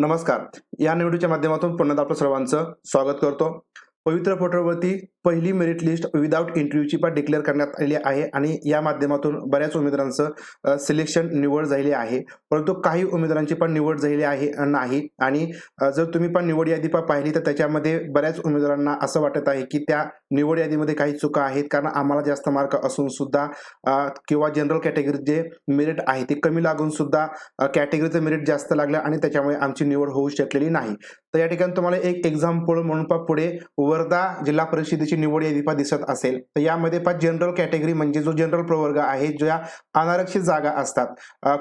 नमस्कार. या निवडीच्या माध्यमातून पुन्हा आपलं सर्वांचं स्वागत करतो. पवित्र पोर्टलवरती पहिली मेरिट लिस्ट विदाऊट इंटरव्ह्यूची पण डिक्लेअर करण्यात आलेली आहे आणि या माध्यमातून बऱ्याच उमेदवारांचं सिलेक्शन निवड झालेली आहे. परंतु काही उमेदवारांची पण निवड झालेली आहे नाही. आणि जर तुम्ही पण निवड यादी पण पाहिली तर त्याच्यामध्ये बऱ्याच उमेदवारांना असं वाटत आहे की त्या निवड यादीमध्ये काही चुका आहेत. कारण आम्हाला जास्त मार्क असून सुद्धा किंवा जनरल कॅटेगरी जे मेरिट आहे ते कमी लागून सुद्धा कॅटेगरीचं मेरिट जास्त लागलं आणि त्याच्यामुळे आमची निवड होऊ शकलेली नाही. तर या ठिकाणी तुम्हाला एक एक्झाम्पल म्हणून पुढे वर्धा जिल्हा परिषदेची निवड यादी पा दिसत असेल. तर यामध्ये पा जनरल कॅटेगरी म्हणजे जो जनरल प्रवर्ग आहे ज्या अनारक्षित जागा असतात.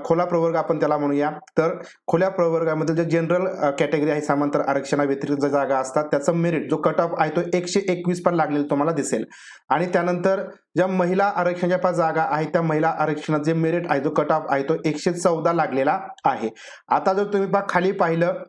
खोला प्रवर्ग आपण त्याला म्हणूया. तर खुल्या प्रवर्गामध्ये जे जनरल कॅटेगरी आहे समांतर आरक्षणा व्यतिरिक्त ज्या जागा असतात त्याचा मेरिट जो कट ऑफ आहे तो एकशे एकवीस पण लागलेला तुम्हाला दिसेल. आणि त्यानंतर ज्या महिला आरक्षणाच्या पाच जागा आहेत त्या महिला आरक्षणात जे मेरिट आहे जो कट ऑफ आहे तो एकशे चौदा लागलेला आहे. आता जर तुम्ही पा खाली पाहिलं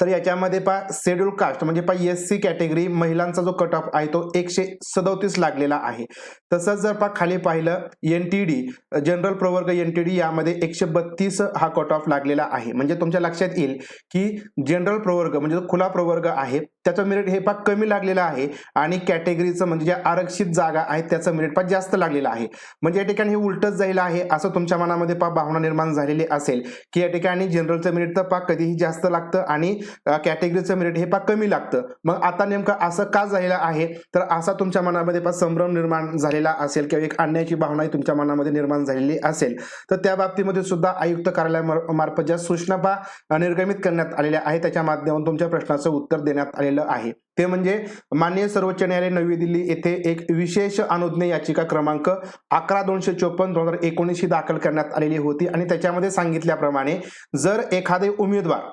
तर याच्यामध्ये पा शेड्यूल कास्ट म्हणजे पा एस सी कॅटेगरी महिलांचा जो कट ऑफ आहे तो एकशे सदोतीस लागलेला आहे. तसंच जर पा खाली पाहिलं एन टी डी जनरल प्रवर्ग एन टी डी यामध्ये एकशे बत्तीस हा कट ऑफ लागलेला आहे. म्हणजे तुमच्या लक्षात येईल की जनरल प्रवर्ग म्हणजे जो खुला प्रवर्ग आहे त्याचं मेरिट हे पा कमी लागलेलं आहे आणि कॅटेगरीचं म्हणजे ज्या आरक्षित जागा आहेत त्याचं मेरिट पा जास्त लागलेलं आहे. म्हणजे या ठिकाणी हे उलटच जायला आहे असं तुमच्या मनामध्ये पा भावना निर्माण झालेली असेल की या ठिकाणी जनरलचं मेरिट तर पा कधीही जास्त लागतं आणि कॅटेगरीचं मेरिट हे पा कमी लागतं. मग आता नेमकं असं का झालेलं आहे? तर असा तुमच्या मनामध्ये पा संभ्रम निर्माण झालेला असेल किंवा एक अन्यायाची भावनाही तुमच्या मनामध्ये निर्माण झालेली असेल. तर त्या बाबतीमध्ये सुद्धा आयुक्त कार्यालयामार्फत ज्या सूचना पा निर्गमित करण्यात आलेल्या आहेत त्याच्या माध्यमातून तुमच्या प्रश्नाचं उत्तर देण्यात आलेलं आहे. ते म्हणजे माननीय सर्वोच्च न्यायालय नवी दिल्ली येथे एक विशेष अनुज्ञ याचिका क्रमांक अकरा दोनशे चोपन्न दोन हजार एकोणीसशी दाखल करण्यात आलेली होती. आणि त्याच्यामध्ये सांगितल्याप्रमाणे जर एखादे उमेदवार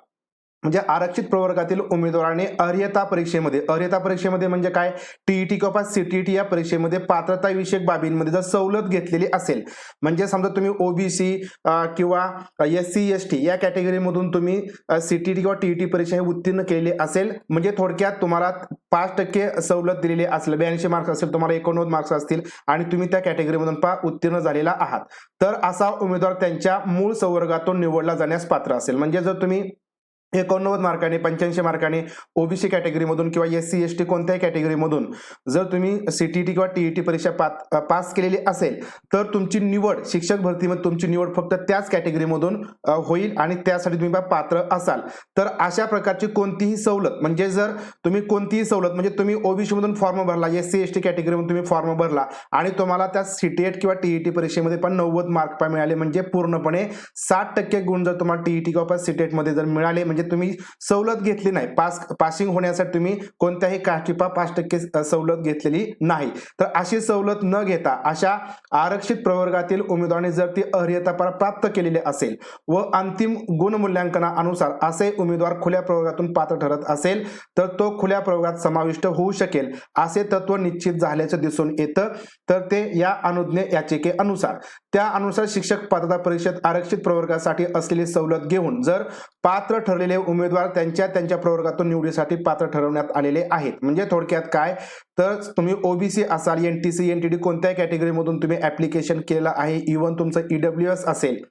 म्हणजे आरक्षित प्रवर्गातील उमेदवाराने अर्हता परीक्षेमध्ये अर्हता परीक्षेमध्ये म्हणजे काय? टीईटी किंवा सीटीटी या परीक्षेमध्ये पात्रता विषयक बाबींमध्ये जर सवलत घेतलेली असेल म्हणजे समजा तुम्ही ओबीसी किंवा एस सी एस टी या कॅटेगरीमधून तुम्ही सीटीटी किंवा टीईटी परीक्षा हे उत्तीर्ण केलेली असेल म्हणजे थोडक्यात तुम्हाला पाच टक्के सवलत दिलेली असेल ब्याऐंशी मार्क्स असेल तुम्हाला एकोणनव्वद मार्क्स असतील आणि तुम्ही त्या कॅटेगरीमधून पा उत्तीर्ण झालेला आहात. तर असा उमेदवार त्यांच्या मूळ संवर्गातून निवडला जाण्यास पात्र असेल. म्हणजे जर तुम्ही एकोणनव्वद मार्काने पंच्याऐंशी मार्काने ओबीसी कॅटेगरीमधून किंवा एस सी एस टी कोणत्याही कॅटेगरीमधून जर तुम्ही सी टी टी किंवा टी ई टी परीक्षा पात पास केलेली असेल तर तुमची निवड शिक्षक भरतीमध्ये तुमची निवड फक्त त्याच कॅटेगरीमधून होईल आणि त्यासाठी तुम्ही पात्र असाल. तर अशा प्रकारची कोणतीही सवलत म्हणजे जर तुम्ही कोणतीही सवलत म्हणजे तुम्ही ओबीसीमधून फॉर्म भरला एस सी एस टी कॅटेगरीमधून तुम्ही फॉर्म भरला आणि तुम्हाला त्या सी टी एट किंवा टी ई टी परीक्षेमध्ये पण नव्वद मार्क मिळाले म्हणजे पूर्णपणे साठ टक्के गुण जर तुम्हाला टी ई टी किंवा सी टी एटमध्ये जर मिळाले म्हणजे तुम्ही सवलत घेतली नाही. पास पासिंग होण्यासाठी तुम्ही कोणत्याही काष्टीपा पाच टक्के सवलत घेतलेली नाही. तर अशी सवलत न घेता अशा आरक्षित प्रवर्गातील उमेदवारांनी जर ती अर्हता प्राप्त केलेली असेल व अंतिम गुणमूल्यांकनानुसार असे उमेदवार खुल्या प्रवर्गातून पात्र ठरत असेल तर तो खुल्या प्रवर्गात समाविष्ट होऊ शकेल असे तत्व निश्चित झाल्याचं दिसून येतं. तर ते या अनुज्ञे याचिकेअनुसार त्या अनुसार शिक्षक पात्रता परीक्षेत आरक्षित प्रवर्गासाठी असलेली सवलत घेऊन जर पात्र ठरलेले उमेदवार त्यांच्या त्यांच्या प्रवर्गातून निवडीसाठी पात्र ठरवण्यात आलेले आहेत. म्हणजे थोडक्यात काय? तर तुम्ही ओबीसी असाल N T C N T D कोणत्याही कॅटेगरीमधून तुम्ही ऍप्लिकेशन केलं आहे. इव्हन तुमचं ईडब्ल्यू एस असेल.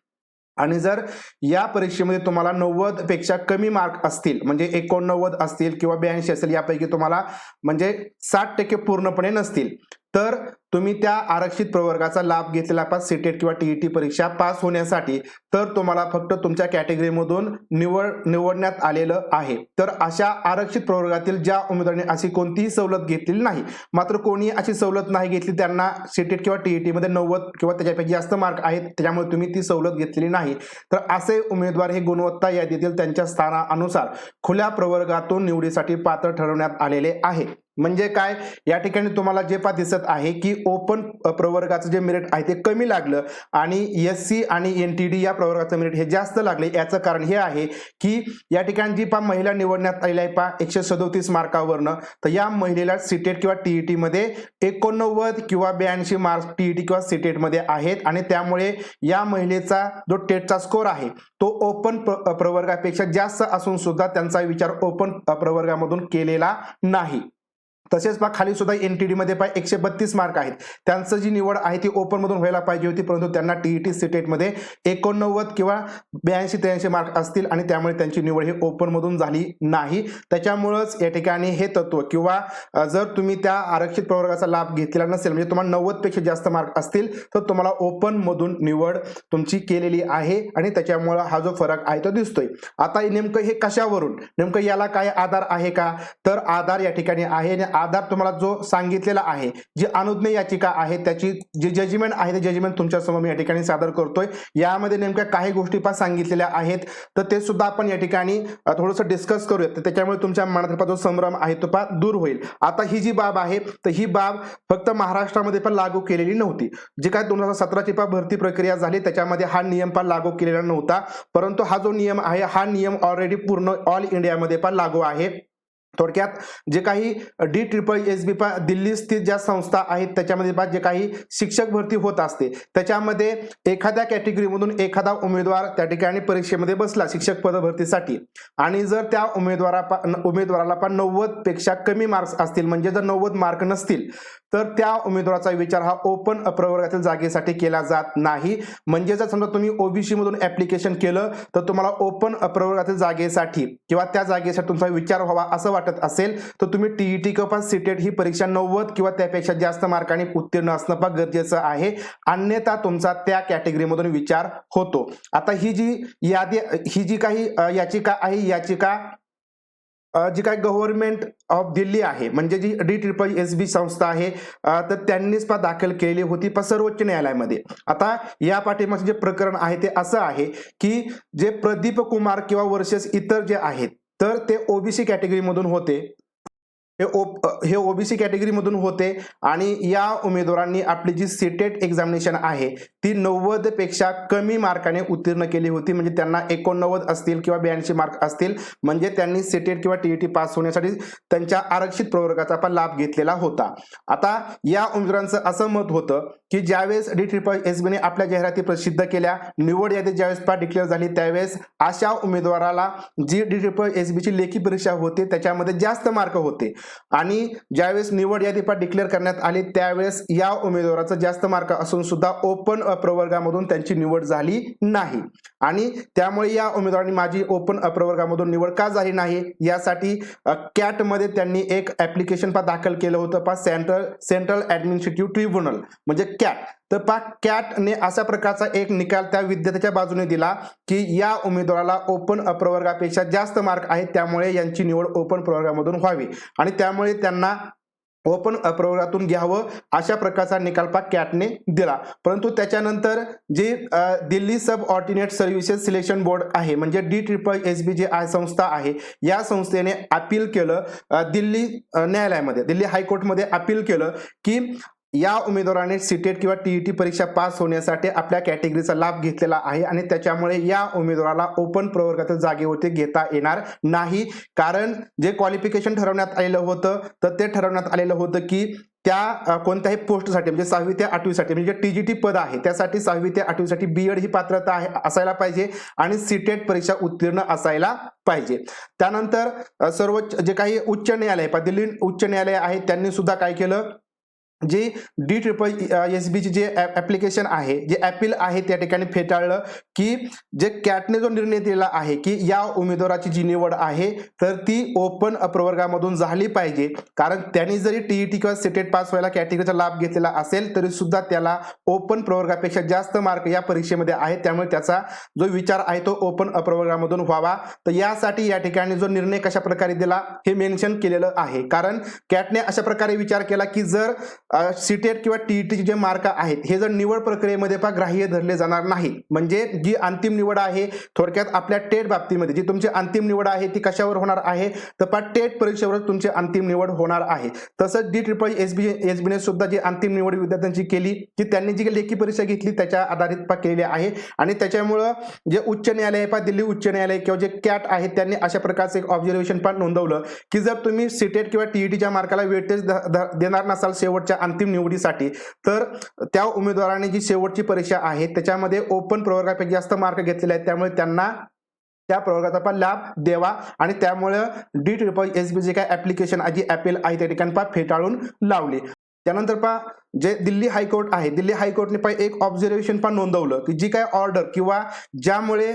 आणि जर या परीक्षेमध्ये तुम्हाला नव्वदपेक्षा कमी मार्क असतील म्हणजे एकोणनव्वद असतील किंवा ब्याऐंशी असेल यापैकी तुम्हाला म्हणजे साठ टक्के पूर्णपणे नसतील. तर तुम्ही त्या आरक्षित प्रवर्गाचा लाभ घेतलेला पास सीटेट किंवा टीईटी परीक्षा पास होण्यासाठी तर तुम्हाला फक्त तुमच्या कॅटेगरीमधून निवड निवडण्यात आलेलं आहे. तर अशा आरक्षित प्रवर्गातील ज्या उमेदवारांनी अशी कोणतीही सवलत घेतलेली नाही मात्र कोणी अशी सवलत नाही घेतली त्यांना सीटेट किंवा टी ई टीमध्ये नव्वद किंवा त्याच्यापैकी जास्त मार्क आहेत त्याच्यामुळे तुम्ही ती सवलत घेतलेली नाही. तर असे उमेदवार हे गुणवत्ता यादीतील त्यांच्या स्थानानुसार खुल्या प्रवर्गातून निवडीसाठी पात्र ठरवण्यात आलेले आहे. म्हणजे काय? या ठिकाणी तुम्हाला जे पा दिसत आहे की ओपन प्रवर्गाचं जे मेरिट आहे ते कमी लागलं आणि एस सी आणि एन टी डी या प्रवर्गाचं मेरिट हे जास्त लागले. याचं कारण हे आहे की या ठिकाणी जी पा महिला निवडण्यात आलेली आहे पा एकशे सदोतीस मार्कावरनं तर या महिलेला सीटेट किंवा टीईटी मध्ये एकोणनव्वद किंवा ब्याऐंशी मार्क्स टीईटी किंवा सीटेटमध्ये आहेत आणि त्यामुळे या महिलेचा जो टेटचा स्कोर आहे तो ओपन प्रवर्गापेक्षा जास्त असून सुद्धा त्यांचा विचार ओपन प्रवर्गामधून केलेला नाही. तसेच पहा खाली सुद्धा टी डीमध्ये पहा एकशे बत्तीस मार्क आहेत. त्यांचं जी निवड आहे ती ओपनमधून व्हायला पाहिजे होती परंतु त्यांना टीईटी टी मध्ये एकोणनव्वद किंवा ब्याऐंशी त्र्याऐंशी मार्क असतील आणि त्यामुळे त्यांची निवड ही ओपनमधून झाली नाही. त्याच्यामुळंच या ठिकाणी हे तत्व किंवा जर तुम्ही त्या आरक्षित प्रवर्गाचा लाभ घेतलेला नसेल म्हणजे तुम्हाला नव्वदपेक्षा जास्त मार्क असतील तर तुम्हाला ओपनमधून निवड तुमची केलेली आहे आणि त्याच्यामुळं हा जो फरक आहे तो दिसतोय. आता हे नेमकं हे कशावरून? नेमकं याला काय आधार आहे का? तर आधार या ठिकाणी आहे आणि आधार तुम्हाला जो सांगितलेला आहे जी अनुज्ञ याचिका आहे त्याची जी जजमेंट आहे ते जजमेंट तुमच्यासमोर मी या ठिकाणी सादर करतोय. यामध्ये नेमक्या काही गोष्टी पण सांगितलेल्या आहेत. तर ते सुद्धा आपण या ठिकाणी थोडंसं डिस्कस करूयात. तर त्याच्यामुळे तुमच्या मनातर्फा जो संभ्रम आहे तो पा दूर होईल. आता ही जी बाब आहे तर ही बाब फक्त महाराष्ट्रामध्ये पण लागू केलेली नव्हती. जी काय दोन हजार सतराची पा भरती प्रक्रिया झाली त्याच्यामध्ये हा नियम पण लागू केलेला नव्हता. परंतु हा जो नियम आहे हा नियम ऑलरेडी पूर्ण ऑल इंडियामध्ये पण लागू आहे. थोडक्यात जे काही डी ट्रिपल एस बी पा दिल्ली स्थित ज्या संस्था आहेत त्याच्यामध्ये पहा जे काही शिक्षक भरती होत असते त्याच्यामध्ये एखाद्या कॅटेगरीमधून एखादा उमेदवार त्या ठिकाणी परीक्षेमध्ये बसला शिक्षक पद भरतीसाठी. आणि जर त्या उमेदवारा उमेदवाराला पण नव्वदपेक्षा कमी मार्क्स असतील म्हणजे जर नव्वद मार्क नसतील तर त्या उमेदवाराचा विचार हा ओपन प्रवर्गातील जागेसाठी केला जात नाही. म्हणजे जर समजा तुम्ही ओबीसी मधून ऍप्लिकेशन केलं तर तुम्हाला ओपन प्रवर्गातील जागेसाठी किंवा त्या जागेसाठी तुमचा विचार व्हावा असं वाटत असेल तर तुम्ही टीईटी किंवा सीटेट ही परीक्षा नव्वद किंवा त्यापेक्षा जास्त मार्कांनी उत्तीर्ण असणं पण गरजेचं आहे. अन्यथा तुमचा त्या कॅटेगरीमधून विचार होतो. आता ही जी यादी ही जी काही याचिका आहे याचिका जी काय गव्हर्नमेंट ऑफ दिल्ली आहे म्हणजे जी डी ट्रिपल एस बी संस्था आहे तर त्यांनीच पा दाखल केलेली होती पण सर्वोच्च न्यायालयामध्ये. आता या पाठीमागचे जे प्रकरण आहे ते असं आहे की जे प्रदीप कुमार किंवा वर्षेस इतर जे आहेत तर ते ओबीसी कॅटेगरीमधून होते. हे ओप हे ओबीसी कॅटेगरीमधून होते आणि या उमेदवारांनी आपली जी सीटेट एक्झामिनेशन आहे ती नव्वदपेक्षा कमी मार्काने उत्तीर्ण केली होती. म्हणजे त्यांना एकोणनव्वद असतील किंवा ब्याऐंशी मार्क असतील म्हणजे त्यांनी सीटेट किंवा टी ई टी पास होण्यासाठी त्यांच्या आरक्षित प्रवर्गाचा पण लाभ घेतलेला होता. आता या उमेदवारांचं असं मत होतं की ज्यावेळेस डी ट्रिपल एस बीने आपल्या जाहिराती प्रसिद्ध केल्या निवड यादी ज्यावेळेस पा डिक्लेअर झाली त्यावेळेस अशा उमेदवाराला जी डी ट्रिपल एस बीची लेखी परीक्षा होती त्याच्यामध्ये जास्त मार्क होते. आणि ज्यावेळेस निवड यादी पा डिक्लेअर करण्यात आली त्यावेळेस या उमेदवाराचा जास्त मार्क असून सुद्धा ओपन प्रवर्गामधून त्यांची निवड झाली नाही. आणि त्यामुळे या उमेदवारांनी माझी ओपन प्रवर्गामधून निवड का झाली नाही यासाठी कॅटमध्ये त्यांनी एक ऍप्लिकेशन पा दाखल केलं होतं पा सेंट्रल सेंट्रल ऍडमिनिस्ट्रेटिव्ह ट्रिब्युनल म्हणजे कॅट तर पा कॅटने अशा प्रकारचा एक निकाल त्या विद्यार्थ्याच्या बाजूने दिला की या उमेदवाराला ओपन प्रवर्गापेक्षा जास्त मार्क आहेत त्यामुळे यांची निवड ओपन प्रवर्गामधून व्हावी. आणि त्यामुळे त्यांना ओपन प्रवर्गातून घ्यावं अशा प्रकारचा निकाल पा कॅटने दिला. परंतु त्याच्यानंतर जी Delhi subordinate services selection board आहे म्हणजे D triple S B J I संस्था आहे या संस्थेने अपील केलं दिल्ली न्यायालयामध्ये दिल्ली हायकोर्टमध्ये अपील केलं की या उमेदवाराने सीटेट किंवा टी जी टी परीक्षा पास होण्यासाठी आपल्या कॅटेगरीचा लाभ घेतलेला आहे आणि त्याच्यामुळे या उमेदवाराला ओपन प्रवर्गातील जागेवरती घेता येणार नाही. कारण जे क्वालिफिकेशन ठरवण्यात आलेलं होतं तर ते ठरवण्यात आलेलं होतं की त्या कोणत्याही पोस्टसाठी म्हणजे सहावी ते आठवीसाठी म्हणजे टी जी टी पद आहे त्यासाठी सहावी ते आठवीसाठी बीएड ही पात्रता आहे असायला पाहिजे आणि सीटेट परीक्षा उत्तीर्ण असायला पाहिजे. त्यानंतर सर्वोच्च जे काही उच्च न्यायालय दिल्ली उच्च न्यायालय आहे त्यांनी सुद्धा काय केलं? जे डी ट्रिपल एस बीचे जे ॲप्लिकेशन आहे जे अपील आहे त्या ठिकाणी फेटाळलं की जे कॅटने जो निर्णय दिला आहे की या उमेदवाराची जी निवड आहे तर ती ओपन प्रवर्गामधून झाली पाहिजे. कारण त्यांनी जरी टीईटी किंवा सिटेट पास व्हायला कॅटेगरीचा लाभ घेतलेला असेल तरी सुद्धा त्याला ओपन प्रवर्गापेक्षा जास्त मार्क या परीक्षेमध्ये आहेत. त्यामुळे त्याचा जो विचार आहे तो ओपन प्रवर्गामधून व्हावा. तर यासाठी या ठिकाणी जो निर्णय कशा प्रकारे दिला हे मेन्शन केलेलं आहे. कारण कॅटने अशा प्रकारे विचार केला की जर सीटेट किंवा टीईटीचे जे मार्क आहेत हे जर निवड प्रक्रियेमध्ये पण ग्राह्य धरले जाणार नाही. म्हणजे जी अंतिम निवड आहे थोडक्यात आपल्या टेट बाबतीमध्ये जी तुमची अंतिम निवड आहे ती कशावर होणार आहे? तर पा टेट परीक्षेवरच तुमची अंतिम निवड होणार आहे. तसंच D triple S B S बीने सुद्धा जी अंतिम निवड विद्यार्थ्यांची केली की त्यांनी जी लेखी परीक्षा घेतली त्याच्या आधारित पा केलेली आहे. आणि त्याच्यामुळं जे उच्च न्यायालय पा दिल्ली उच्च न्यायालय किंवा जे कॅट आहे त्यांनी अशा प्रकारचं एक ऑब्झर्वेशन पण नोंदवलं की जर तुम्ही सीटेट किंवा टीईटीच्या मार्काला वेटेज देणार नसाल शेवटच्या अंतिम निवडीसाठी. तर त्या उमेदवाराने जी शेवटची परीक्षा आहे त्याच्यामध्ये ओपन प्रवर्गापेक्षा जास्त मार्क घेतलेले आहेत. त्यामुळे त्यांना त्या प्रवर्गाचा पण लाभ द्यावा आणि त्यामुळे D triple S B J काय ऍप्लिकेशन जी अपील आहे त्या ठिकाणी फेटाळून लावली. त्यानंतर पा जे दिल्ली हायकोर्ट आहे दिल्ली हायकोर्टने पण एक ऑब्झर्वेशन पण नोंदवलं की जी काय ऑर्डर किंवा ज्यामुळे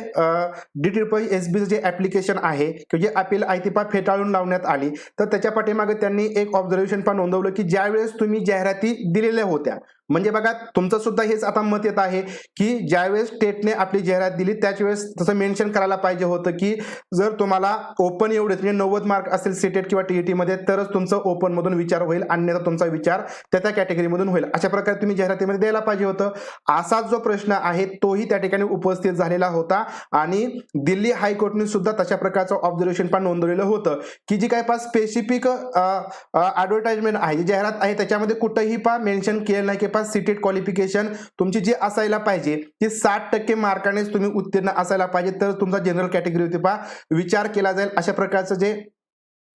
D triple S B J application आहे किंवा जे अपील आहे ती पा फेटाळून लावण्यात आली. तर त्याच्या पाठीमागे त्यांनी एक ऑब्झर्वेशन पण नोंदवलं की ज्यावेळेस तुम्ही जाहिराती दिलेल्या होत्या म्हणजे बघा तुमचं सुद्धा हेच आता मत येत आहे की ज्यावेळेस स्टेटने आपली जाहिरात दिली त्याच वेळेस तसं मेन्शन करायला पाहिजे होतं की जर तुम्हाला ओपन एवढेच म्हणजे नव्वद मार्क असेल सीटेट किंवा टीईटी मध्ये तरच तुमचं ओपनमधून विचार होईल अन्यथा तुमचा विचार त्या त्या कॅटेगरीमधून होईल. अशा प्रकारे तुम्ही जाहिरातीमध्ये द्यायला पाहिजे होतं. असाच जो प्रश्न आहे तोही त्या ठिकाणी उपस्थित झालेला होता आणि दिल्ली हायकोर्टने सुद्धा तशा प्रकारचं ऑब्झर्वेशन पण नोंदवलेलं होतं की जी काय पा स्पेसिफिक ऍडव्हर्टाइजमेंट आहे जी जाहिरात आहे त्याच्यामध्ये कुठंही पा मेन्शन केलं नाही की जवळपास सीटेट क्वालिफिकेशन तुमची जी असायला पाहिजे ती साठ टक्के मार्कानेच तुम्ही उत्तीर्ण असायला पाहिजे. तर तुमचा जनरल कॅटेगरी होती पहा विचार केला जाईल अशा प्रकारचं जे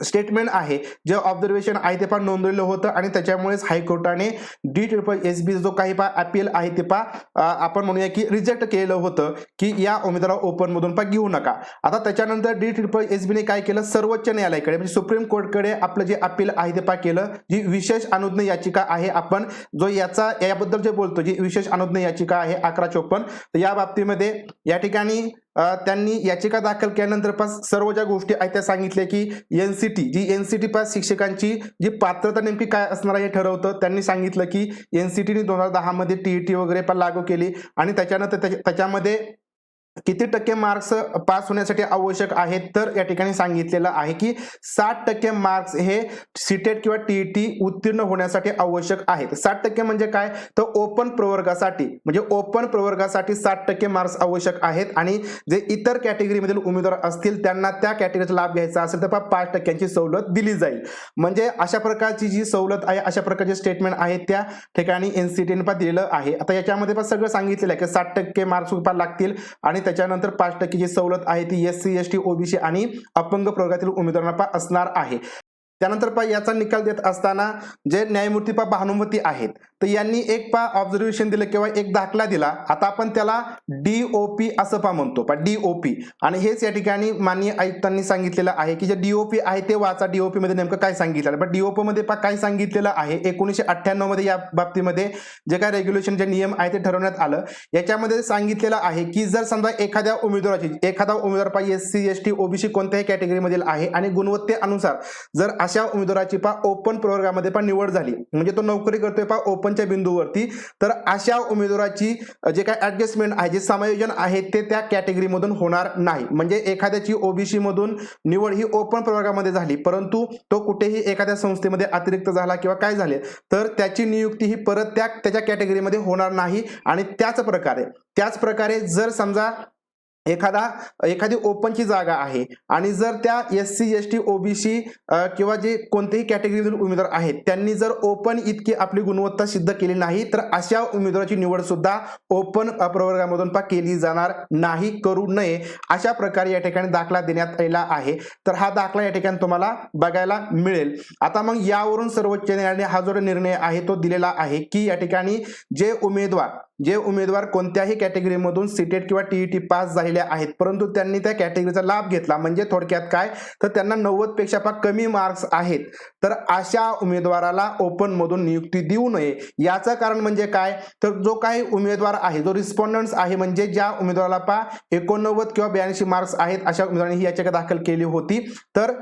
स्टेटमेंट आहे. जे ऑब्झर्वेशन आहे ते पण नोंदवलेलं होतं आणि त्याच्यामुळेच हायकोर्टाने डी ट्रिपल एस बी जो काही पा अपील आहे ते पा आपण म्हणूया की रिजेक्ट केलं होतं की या उमेदवारा ओपनमधून पा घेऊ नका. आता त्याच्यानंतर डी ट्रिपल एस बीने काय केलं? सर्वोच्च न्यायालयाकडे म्हणजे सुप्रीम कोर्टकडे आपलं जे अपील आहे ते पा केलं. जी विशेष अनुज्ञ याचिका आहे आपण जो याचा याबद्दल जे बोलतो जी विशेष अनुज्ञ याचिका आहे अकरा चोपन्न तर या बाबतीमध्ये या ठिकाणी त्यांनी याचिका दाखल केल्यानंतर पास सर्व ज्या गोष्टी आहेत त्या सांगितल्या की एनसीटी जी एनसीटी पास शिक्षकांची जी पात्रता नेमकी काय असणार आहे हे ठरवतं त्यांनी सांगितलं की एनसीटीने दोन हजार दहा मध्ये टी वगैरे पण लागू केली आणि त्याच्यानंतर त्याच्यामध्ये किती टक्के मार्क्स पास होण्यासाठी आवश्यक आहेत? तर या ठिकाणी सांगितलेलं आहे की साठ टक्के मार्क्स हे सीटेट किंवा टीईटी उत्तीर्ण होण्यासाठी आवश्यक आहेत. साठ टक्के म्हणजे काय? तर ओपन प्रवर्गासाठी म्हणजे ओपन प्रवर्गासाठी साठ टक्के मार्क्स आवश्यक आहेत आणि जे इतर कॅटेगरीमधील उमेदवार असतील त्यांना त्या कॅटेगरीचा लाभ घ्यायचा असेल तर पाच टक्क्यांची सवलत दिली जाईल. म्हणजे अशा प्रकारची जी सवलत आहे अशा प्रकारचे स्टेटमेंट आहे त्या ठिकाणी एनसीटीने दिलेलं आहे. आता याच्यामध्ये पण सगळं सांगितलेलं आहे की साठ टक्के मार्क्स लागतील आणि त्याच्यानंतर पाच टक्के सवलत आहे ती S C S T OBC आणि अपंग प्रवर्गातील उमेदवारांना असणार आहे. त्यानंतर पा याचा निकाल देत असताना जे न्यायमूर्ती पा भानुमती आहेत तर यांनी एक पा ऑब्झर्वेशन दिलं किंवा एक दाखला दिला. आता आपण त्याला डी ओ पी असं पा म्हणतो पा पी आणि हेच या ठिकाणी माननीय आयुक्तांनी सांगितलेलं आहे की जे डीओपी आहे ते वाचा. डीओपी मध्ये नेमकं काय सांगितलं पण डीओपी मध्ये पा काय सांगितलेलं आहे? एकोणीसशे अठ्ठ्याण्णवमध्ये या बाबतीमध्ये जे काय रेग्युलेशन जे नियम आहे ते ठरवण्यात आलं. याच्यामध्ये सांगितलेलं आहे की जर समजा एखाद्या उमेदवाराची एखादा उमेदवार पा S C S T OBC कोणत्याही कॅटेगरीमधील आहे आणि गुणवत्तेनुसार जर अशा उमेदवाराची पा ओपन प्रवर्गामध्ये पण निवड झाली म्हणजे तो नोकरी करतोय पा ओपन ओपनच्या बिंदूवरती? तर अशा उमेदवाराची जे काय ऍडजस्टमेंट आहे जे समायोजन आहे ते त्या कॅटेगरीमधून होणार नाही. म्हणजे एखाद्याची ओबीसी मधून निवड ही ओपन प्रवर्गामध्ये झाली परंतु तो कुठेही एखाद्या संस्थेमध्ये अतिरिक्त झाला किंवा काय झाले तर त्याची नियुक्ती ही परत त्या त्याच्या कॅटेगरीमध्ये होणार नाही. आणि त्याच प्रकारे त्याच प्रकारे जर समजा एखादा एखादी ओपनची जागा आहे. आणि जर त्या S C S T OBC किंवा जे कोणतेही कॅटेगरीतील उमेदवार आहेत त्यांनी जर ओपन इतकी आपली गुणवत्ता सिद्ध केली नाही तर अशा उमेदवाराची निवड सुद्धा ओपन प्रवर्गामधून पा केली जाणार नाही करू नये अशा प्रकारे या ठिकाणी दाखला देण्यात आलेला आहे. तर हा दाखला या ठिकाणी तुम्हाला बघायला मिळेल. आता मग यावरून सर्वोच्च न्यायालयाने हा जो निर्णय आहे तो दिलेला आहे की या ठिकाणी जे उमेदवार जे उमेदवार कोणत्याही कॅटेगरीमधून सीटेट किंवा टी ई टी पास झालेले आहेत परंतु त्यांनी त्या कॅटेगरीचा लाभ घेतला. म्हणजे थोडक्यात काय? तर त्यांना नव्वदपेक्षा फार कमी मार्क्स आहेत. तर अशा उमेदवाराला ओपनमधून नियुक्ती देऊ नये. याचं कारण म्हणजे काय? तर जो काही उमेदवार आहे जो रिस्पॉन्डन्स आहे म्हणजे ज्या उमेदवाराला पा एकोणनव्वद किंवा ब्याऐंशी मार्क्स आहेत अशा उमेदवारांनी ही याचिका दाखल केली होती. तर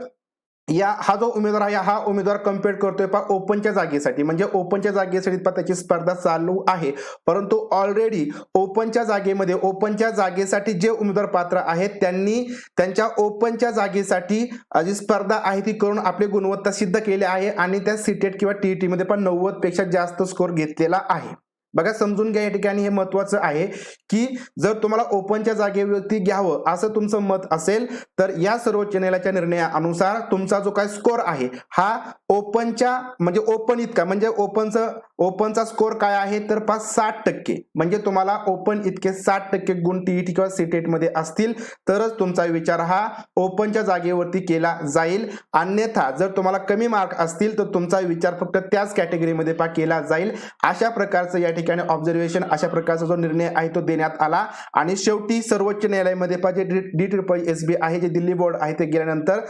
या हा जो उमेदवार आहे हा उमेदवार कंपेअर करतोय पा ओपनच्या जागेसाठी. म्हणजे ओपनच्या जागेसाठी पा त्याची स्पर्धा चालू आहे. परंतु ऑलरेडी ओपनच्या जागेमध्ये ओपनच्या जागेसाठी जे उमेदवार पात्र आहेत त्यांनी त्यांच्या ओपनच्या जागेसाठी जी स्पर्धा आहे ती करून आपली गुणवत्ता सिद्ध केली आहे. आणि त्या सीटेट किंवा टीईटी टीमध्ये पण नव्वदपेक्षा जास्त स्कोर घेतलेला आहे. बघा समजून घ्या या ठिकाणी हे महत्वाचं आहे की जर तुम्हाला ओपनच्या जागेवरती घ्यावं असं तुमचं मत असेल तर या सर्वोच्च न्यायालयाच्या निर्णयानुसार तुमचा जो काय स्कोर आहे हा ओपनच्या म्हणजे ओपन इतका म्हणजे ओपनचं ओपनचा स्कोर काय आहे? तर पाच साठ टक्के. म्हणजे तुम्हाला ओपन इतके साठ टक्के गुण टीईटी किंवा सीटेटमध्ये असतील तरच तुमचा विचार हा ओपनच्या जागेवरती केला जाईल. अन्यथा जर तुम्हाला कमी मार्क असतील तर तुमचा विचार फक्त त्याच कॅटेगरीमध्ये पा केला जाईल. अशा प्रकारचं या ठिकाणी ऑब्झर्वेशन अशा प्रकारचा जो निर्णय आहे तो देण्यात आला. आणि शेवटी सर्वोच्च न्यायालयामध्ये पा जे डी ट्रिपल एस बी आहे जे दिल्ली बोर्ड आहे ते गेल्यानंतर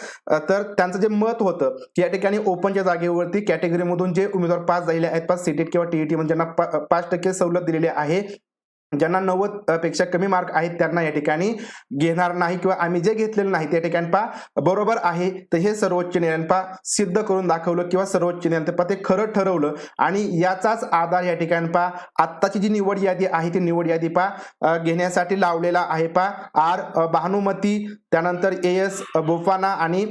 तर त्यांचं जे मत होतं या ठिकाणी ओपनच्या जागेवरती कॅटेगरीमधून जे उमेदवार पास झालेले आहेत पाच सीटेट किंवा टीईटी म्हणजे ज्यांना पा- पाच टक्के सवलत दिलेली आहे. ज्यांना नव्वदपेक्षा कमी मार्क आहेत त्यांना या ठिकाणी घेणार नाही किंवा आम्ही जे घेतलेलं नाही त्या ठिकाणी पा बरोबर आहे. तर हे सर्वोच्च न्यायालयाने पा सिद्ध करून दाखवलं किंवा सर्वोच्च न्यायालयाने पा ते खरं ठरवलं. आणि याचाच आधार या ठिकाणी पा आत्ताची जी निवड यादी आहे ती निवड यादी पा घेण्यासाठी लावलेला आहे पा आर भानुमती त्यानंतर ए एस बोफाना आणि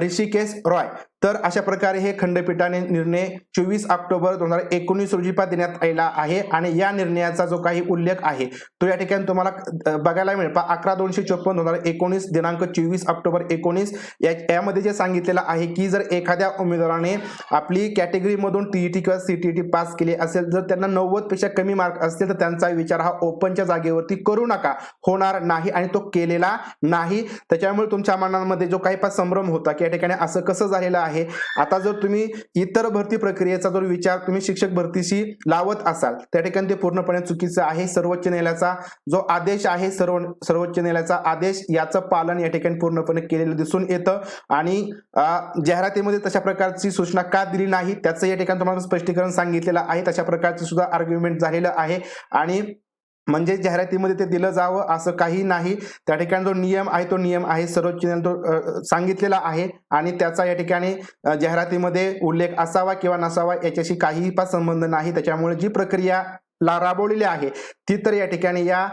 ऋषिकेश रॉय. तर अशा प्रकारे हे खंडपीठाने निर्णय चोवीस ऑक्टोबर दोन हजार एकोणीस रोजीपा देण्यात आलेला आहे आणि या निर्णयाचा जो काही उल्लेख आहे तो या ठिकाणी तुम्हाला बघायला मिळेल. पा अकरा दोनशे चोपन्न दोन हजार एकोणीस दिनांक चोवीस ऑक्टोबर एकोणीस या यामध्ये जे सांगितलेलं आहे की जर एखाद्या उमेदवाराने आपली कॅटेगरीमधून टीईटी किंवा सीटीईटी पास केली असेल जर त्यांना नव्वदपेक्षा कमी मार्क असतील तर त्यांचा विचार हा ओपनच्या जागेवरती करू नका. होणार नाही आणि तो केलेला नाही. त्याच्यामुळे तुमच्या मनामध्ये जो काही पास संभ्रम होता की या ठिकाणी असं कसं झालेलं आहे आता जर तुम्ही इतर भरती प्रक्रियेचा जर विचार तुम्ही शिक्षक भरतीशी लावत असाल त्या ठिकाणी ते पूर्णपणे चुकीचं आहे. सर्वोच्च न्यायालयाचा जो आदेश आहे सर्व सर्वोच्च न्यायालयाचा आदेश याचं पालन या ठिकाणी पूर्णपणे केलेलं दिसून येतं. आणि जाहिरातीमध्ये तशा प्रकारची सूचना का दिली नाही त्याचं या ठिकाणी तुम्हाला स्पष्टीकरण सांगितलेलं आहे. तशा प्रकारचं सुद्धा आर्ग्युमेंट झालेलं आहे. आणि म्हणजे जाहिरातीमध्ये ते दिलं जावं असं काही नाही. त्या ठिकाणी जो नियम आहे तो नियम आहे सर्वोच्च न्यायालय तो सांगितलेला आहे आणि त्याचा या ठिकाणी जाहिरातीमध्ये उल्लेख असावा किंवा नसावा याच्याशी काहीही संबंध नाही. त्याच्यामुळे जी प्रक्रिया ला राबवलेली आहे. ती तर या ठिकाणी या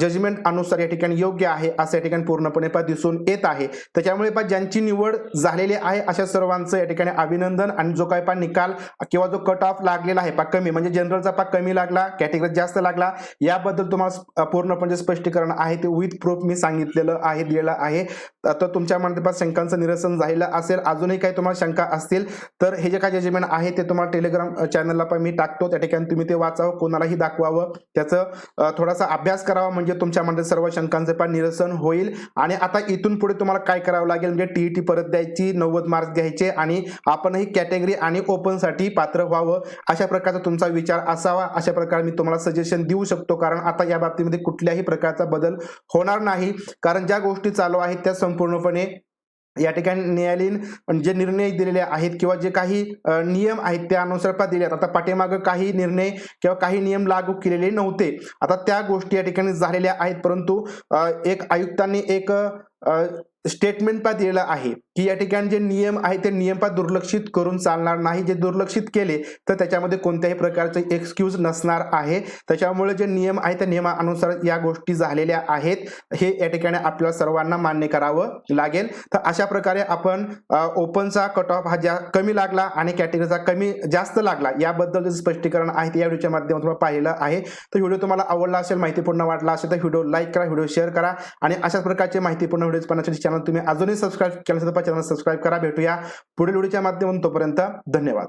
जजमेंट अनुसार या ठिकाणी योग्य आहे असं या ठिकाणी पूर्णपणे पा दिसून येत आहे. त्याच्यामुळे पा ज्यांची निवड झालेली आहे अशा सर्वांचं या ठिकाणी अभिनंदन आणि जो काही पा निकाल किंवा जो कट ऑफ लागलेला आहे पा कमी म्हणजे जनरलचा पा कमी लागला कॅटेगरी जास्त लागला याबद्दल तुम्हाला पूर्णपणे स्पष्टीकरण आहे ते विथ प्रूफ मी सांगितलेलं आहे दिलेलं आहे. तर तुमच्या मनात पा शंकांचं निरसन झालेलं असेल अजूनही काही तुम्हाला शंका असतील तर हे जे काय जजमेंट आहे ते तुम्हाला टेलिग्राम चॅनलला पण मी टाकतो त्या ठिकाणी तुम्ही ते वाचावं. कोणालाही दाखवावं. त्याचं थोडासा अभ्यास करावा म्हणजे तुमच्या मनात सर्व शंकांचे पण निरसन होईल. आणि आता इथून पुढे तुम्हाला काय करावं लागेल? म्हणजे टीईटी परत द्यायची नव्वद मार्क्स घ्यायचे आणि आपणही कॅटेगरी आणि ओपनसाठी पात्र व्हावं. अशा प्रकारचा तुमचा विचार असावा. अशा प्रकारे मी तुम्हाला सजेशन देऊ शकतो. कारण आता या बाबतीमध्ये कुठल्याही प्रकारचा बदल होणार नाही. कारण ज्या गोष्टी चालू आहेत त्या संपूर्णपणे या ठिकाणी न्यायालयीन जे निर्णय दिलेले आहेत किंवा जे काही नियम आहेत त्यानुसार पा दिले आहेत. आता पाठीमागं काही निर्णय किंवा काही नियम लागू केलेले नव्हते. आता त्या गोष्टी या ठिकाणी झालेल्या आहेत. परंतु एक आयुक्तांनी एक स्टेटमेंट येलं दिलेलं आहे की या ठिकाणी जे नियम आहे ते नियम पा दुर्लक्षित करून चालणार नाही. जे दुर्लक्षित केले तर त्याच्यामध्ये कोणत्याही प्रकारचे एक्सक्यूज नसणार आहे. त्याच्यामुळे जे नियम आहे त्या नियमानुसार या गोष्टी झालेल्या आहेत. हे या ठिकाणी आपल्याला सर्वांना मान्य करावं लागेल. तर अशा प्रकारे आपण ओपनचा कट ऑफ हा ज्या कमी लागला आणि कॅटेगरीचा कमी जास्त लागला याबद्दल जे स्पष्टीकरण आहे ते या व्हिडिओच्या माध्यमातून पाहिलं आहे. तर व्हिडिओ तुम्हाला आवडला असेल माहितीपूर्ण वाटला असेल तर व्हिडिओ लाईक करा व्हिडिओ शेअर करा आणि अशाच प्रकारचे माहितीपूर्ण व्हिडिओज पाहण्यासाठी चॅनल तुम्ही अजूनही सबस्क्राईब केलं असेल तर चॅनल सबस्क्राईब करा. भेटूया पुढील व्हिडिओच्या माध्यमातून. तोपर्यंत धन्यवाद.